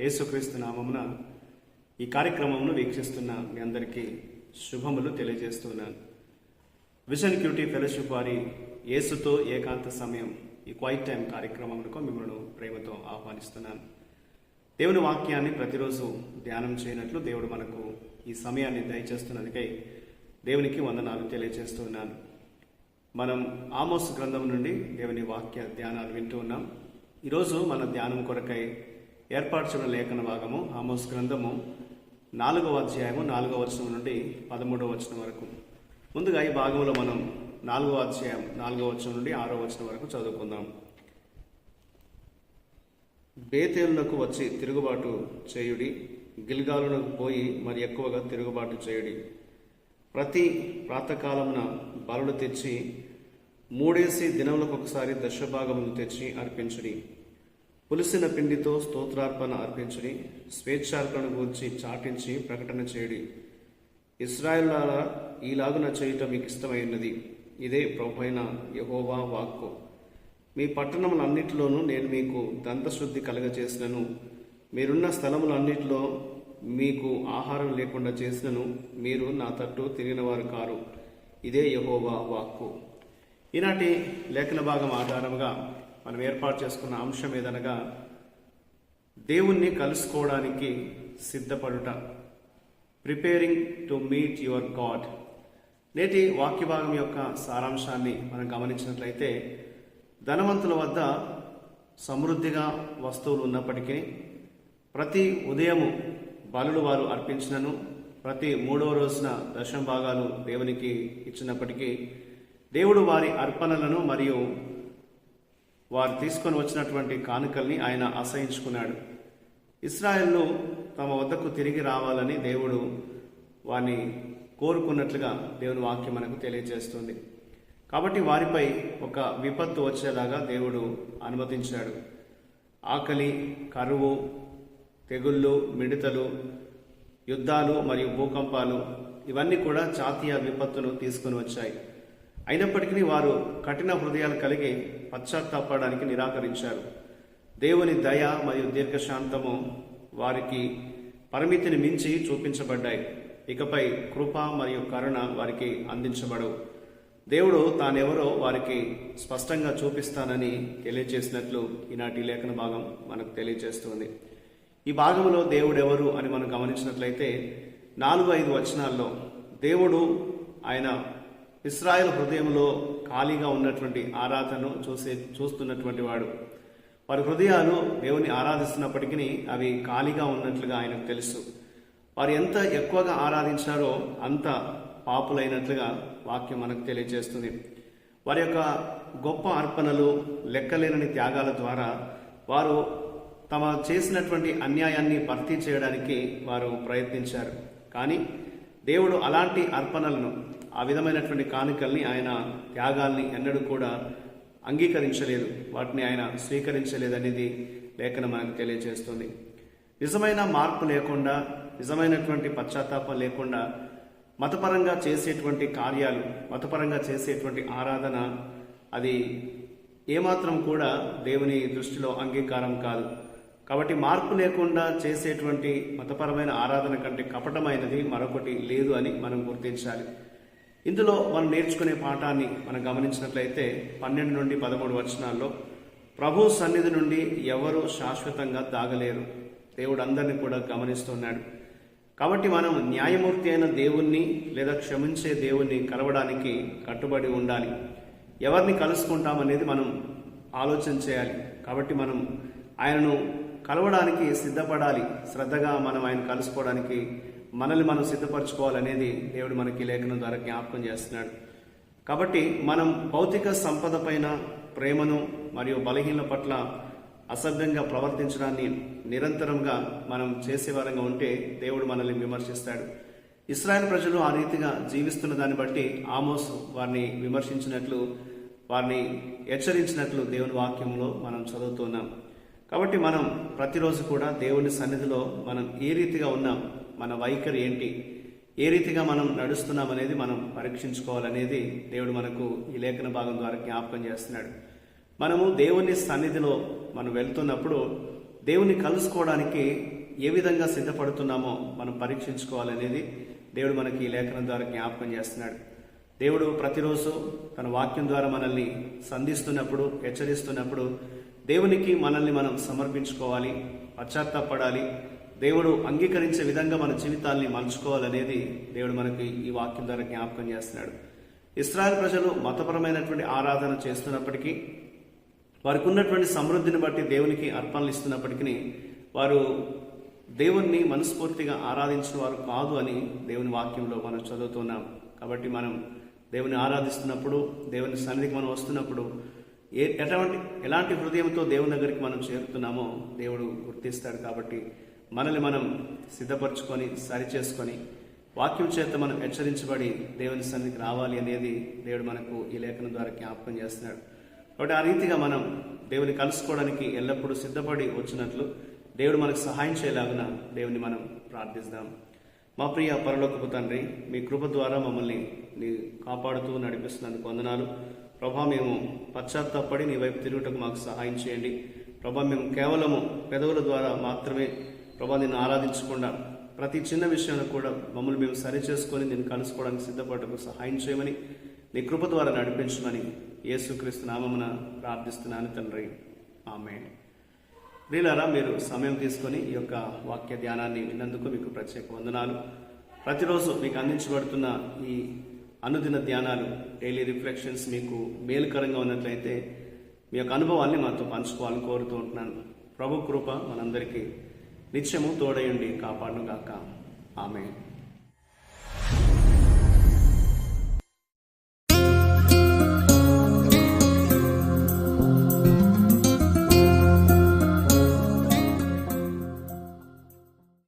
యేసుక్రీస్తు నామమున ఈ కార్యక్రమంను వీక్షిస్తున్న మీ అందరికీ శుభములు తెలియజేస్తున్నాను. విజన్ క్యూటీ ఫెలోషిప్ వారి యేసుతో ఏకాంత సమయం ఈ క్వైట్ టైం కార్యక్రమంలో మిమ్మల్ని ప్రేమతో ఆహ్వానిస్తున్నాను. దేవుని వాక్యాన్ని ప్రతిరోజు ధ్యానం చేయనట్లు దేవుడు మనకు ఈ సమయాన్ని దయచేస్తున్నందుకై దేవునికి వందనాలు తెలియజేస్తున్నాను. మనం ఆమోస్ గ్రంథం నుండి దేవుని వాక్య ధ్యానాలు వింటూ ఉన్నాం. ఈరోజు మన ధ్యానం కొరకై ఏర్పరచున్న లేఖన భాగము ఆమోస్ గ్రంథము నాలుగవ అధ్యాయము నాలుగవ వచనం నుండి పదమూడవ వచనం వరకు. ముందుగా ఈ భాగంలో మనం నాలుగవ అధ్యాయం నాలుగవ వచనం నుండి ఆరో వచనం వరకు చదువుకుందాం. బేతేలునకు వచ్చి తిరుగుబాటు చేయుడి గిల్గాలునకు పోయి మరి ఎక్కువగా తిరుగుబాటు చేయుడి. ప్రతి ప్రాతకాలమున బలుడు తెచ్చి మూడేసి దినములకు ఒకసారి దశభాగములు తెచ్చి అర్పించుడి. పులిసిన పిండితో స్తోత్రార్పణ అర్పించుడి స్వేచ్ఛార్పణ గూర్చి చాటించి ప్రకటన చేయడి. ఇస్రాయల్ ఈలాగున చేయటం మీకు ఇష్టమైనది ఇదే ప్రభు యహోవా వాక్కు. మీ పట్టణములన్నిటిలోనూ నేను మీకు దంతశుద్ధి కలగజేసినను. మీరున్న స్థలములన్నిటిలో మీకు ఆహారం లేకుండా చేసినను మీరు నా తట్టు తిరిగిన వారు కారు. ఇదే యహోవా వాక్కు. ఈనాటి లేఖన భాగం ఆధారంగా మనం ఏర్పాటు చేసుకున్న అంశం ఏదనగా దేవుణ్ణి కలుసుకోవడానికి సిద్ధపడుట. Preparing to meet your God నేటి వాక్య భాగం యొక్క సారాంశాన్ని మనం గమనించినట్లయితే ధనవంతుల వద్ద సమృద్ధిగా వస్తువులు ఉన్నప్పటికీ ప్రతి ఉదయము బలులు వారు అర్పించినను ప్రతి మూడవ రోజున దశం భాగాలు దేవునికి ఇచ్చినప్పటికీ దేవుడు వారి అర్పణలను మరియు వారు తీసుకొని వచ్చినటువంటి కానుకల్ని ఆయన ఆశ్రయించుకున్నాడు. ఇస్రాయల్ను తమ వద్దకు తిరిగి రావాలని దేవుడు వారిని కోరుకున్నట్లుగా దేవుని వాక్యం మనకు తెలియజేస్తుంది. కాబట్టి వారిపై ఒక విపత్తు వచ్చేలాగా దేవుడు అనుమతించాడు. ఆకలి కరువు తెగుళ్ళు మిడతలు యుద్ధాలు మరియు భూకంపాలు ఇవన్నీ కూడా జాతీయ విపత్తును తీసుకొని వచ్చాయి. అయినప్పటికీ వారు కఠిన హృదయాలు కలిగి పశ్చాత్తాపడానికి నిరాకరించారు. దేవుని దయ మరియు దీర్ఘశాంతము వారికి పరిమితిని మించి చూపించబడ్డాయి. ఇకపై కృప మరియు కరుణ వారికి అందించబడవు. దేవుడు తానెవరో వారికి స్పష్టంగా చూపిస్తానని తెలియజేసినట్లు ఈనాటి లేఖన భాగం మనకు తెలియజేస్తుంది. ఈ భాగంలో దేవుడెవరు అని మనం గమనించినట్లయితే నాలుగు ఐదు వచనాల్లో దేవుడు ఆయన ఇస్రాయల్ హృదయంలో ఖాళీగా ఉన్నటువంటి ఆరాధనను చూసే చూస్తున్నటువంటి వాడు. వారి హృదయాలు దేవుని ఆరాధిస్తున్నప్పటికీ అవి ఖాళీగా ఉన్నట్లుగా ఆయనకు తెలుసు. వారు ఎంత ఎక్కువగా ఆరాధించారో అంత పాపులైనట్లుగా వాక్యం మనకు తెలియజేస్తుంది. వారి యొక్క గొప్ప అర్పణలు లెక్కలేనని త్యాగాల ద్వారా వారు తమ చేసినటువంటి అన్యాయాన్ని భర్తీ చేయడానికి వారు ప్రయత్నించారు. కానీ దేవుడు అలాంటి అర్పణలను ఆ విధమైనటువంటి కానుకల్ని ఆయన త్యాగాల్ని ఎన్నడూ కూడా అంగీకరించలేదు. వాటిని ఆయన స్వీకరించలేదనేది లేఖనం మనకు తెలియజేస్తుంది. నిజమైన మార్పు లేకుండా నిజమైనటువంటి పశ్చాత్తాపం లేకుండా మతపరంగా చేసేటువంటి కార్యాలు మతపరంగా చేసేటువంటి ఆరాధన అది ఏమాత్రం కూడా దేవుని దృష్టిలో అంగీకారం కాదు. కాబట్టి మార్పు లేకుండా చేసేటువంటి మతపరమైన ఆరాధన కంటే కపటమైనది మరొకటి లేదు అని మనం గుర్తించాలి. ఇందులో మనం నేర్చుకునే పాఠాన్ని మనం గమనించినట్లయితే పన్నెండు నుండి పదమూడు వచనాల్లో ప్రభు సన్నిధి నుండి ఎవరు శాశ్వతంగా దాగలేరు. దేవుడు అందరినీ కూడా గమనిస్తున్నాడు. కాబట్టి మనం న్యాయమూర్తి అయిన దేవుణ్ణి లేదా క్షమించే దేవుణ్ణి కలవడానికి కట్టుబడి ఉండాలి. ఎవరిని కలుసుకుంటామనేది మనం ఆలోచన చేయాలి. కాబట్టి మనం ఆయనను కలవడానికి సిద్ధపడాలి. శ్రద్ధగా మనం ఆయన కలుసుకోవడానికి మనల్ని మనం సిద్ధపరచుకోవాలనేది దేవుడు మనకి లేఖనం ద్వారా జ్ఞాపకం చేస్తున్నాడు. కాబట్టి మనం భౌతిక సంపద పైన ప్రేమను మరియు బలహీనల పట్ల అసభ్యంగా ప్రవర్తించడాన్ని నిరంతరంగా మనం చేసేవారంగా ఉంటే దేవుడు మనల్ని విమర్శిస్తాడు. ఇస్రాయల్ ప్రజలు ఆ రీతిగా జీవిస్తున్న దాన్ని బట్టి ఆమోస్ వారిని విమర్శించినట్లు వారిని హెచ్చరించినట్లు దేవుని వాక్యంలో మనం చదువుతున్నాం. కాబట్టి మనం ప్రతిరోజు కూడా దేవుని సన్నిధిలో మనం ఏ రీతిగా ఉన్నాం మన వైఖరి ఏంటి ఏ రీతిగా మనం నడుస్తున్నాం అనేది మనం పరీక్షించుకోవాలనేది దేవుడు మనకు ఈ లేఖన భాగం ద్వారా జ్ఞాపకం చేస్తున్నాడు. మనము దేవుని సన్నిధిలో మనం వెళ్తున్నప్పుడు దేవుని కలుసుకోవడానికి ఏ విధంగా సిద్ధపడుతున్నామో మనం పరీక్షించుకోవాలనేది దేవుడు మనకి ఈ లేఖనం ద్వారా జ్ఞాపకం చేస్తున్నాడు. దేవుడు ప్రతిరోజు తన వాక్యం ద్వారా మనల్ని సంధిస్తున్నప్పుడు హెచ్చరిస్తున్నప్పుడు దేవునికి మనల్ని మనం సమర్పించుకోవాలి పశ్చాత్తాపడాలి. దేవుడు అంగీకరించే విధంగా మన జీవితాల్ని మలుచుకోవాలనేది దేవుడు మనకి ఈ వాక్యం ద్వారా జ్ఞాపకం చేస్తున్నాడు. ఇస్రాయల్ ప్రజలు మతపరమైనటువంటి ఆరాధన చేస్తున్నప్పటికీ వారికి ఉన్నటువంటి సమృద్ధిని బట్టి దేవునికి అర్పణలు ఇస్తున్నప్పటికీ వారు దేవుణ్ణి మనస్ఫూర్తిగా ఆరాధించిన వారు కాదు అని దేవుని వాక్యంలో మనం చదువుతున్నాం. కాబట్టి మనం దేవుని ఆరాధిస్తున్నప్పుడు దేవుని సన్నిధికి మనం వస్తున్నప్పుడు ఏ ఎటువంటి ఎలాంటి హృదయంతో దేవుని దగ్గరికి మనం చేరుతున్నామో దేవుడు గుర్తిస్తాడు కాబట్టి మనల్ని మనం సిద్ధపరచుకొని సరిచేసుకొని వాక్యం చేత మనం హెచ్చరించబడి దేవుని సన్నిధికి రావాలి అనేది దేవుడు మనకు ఈ లేఖనం ద్వారా జ్ఞాపకం చేస్తున్నాడు. కాబట్టి ఆ రీతిగా మనం దేవుని కలుసుకోవడానికి ఎల్లప్పుడూ సిద్ధపడి వచ్చినట్లు దేవుడు మనకు సహాయం చేయలాగున దేవుని మనం ప్రార్థిస్తాం. మా ప్రియ పరలోకపు తండ్రి మీ కృప ద్వారా మమ్మల్ని నీ కాపాడుతూ నడిపిస్తున్నందుకు వందనాలు. ప్రభా మేము పశ్చాత్తాపడి నీ వైపు తిరుగుటకు మాకు సహాయం చేయండి. ప్రభా మేము కేవలము పెదవుల ద్వారా మాత్రమే ప్రభా నిన్ను ఆరాధించకుండా ప్రతి చిన్న విషయంలో కూడా మమ్మల్ని మేము సరి చేసుకొని నేను కలుసుకోవడానికి సిద్ధపడటకు సహాయం చేయమని నీ కృప ద్వారా నడిపించమని యేసుక్రీస్తు నామమున ప్రార్థిస్తున్నాను తండ్రి. ఆమె ప్రియులారా మీరు సమయం తీసుకొని ఈ యొక్క వాక్య ధ్యానాన్ని విన్నందుకు మీకు ప్రత్యేక వందనాలు. ప్రతిరోజు మీకు అందించబడుతున్న ఈ అనుదిన ధ్యానాలు డైలీ రిఫ్లెక్షన్స్ మీకు మేలుకరంగా ఉన్నట్లయితే మీ యొక్క అనుభవాన్ని మాతో పంచుకోవాలని కోరుతూ ఉంటున్నాను. ప్రభు కృప మనందరికీ నిత్యము తోడయండి కాపాడును గాక ఆమె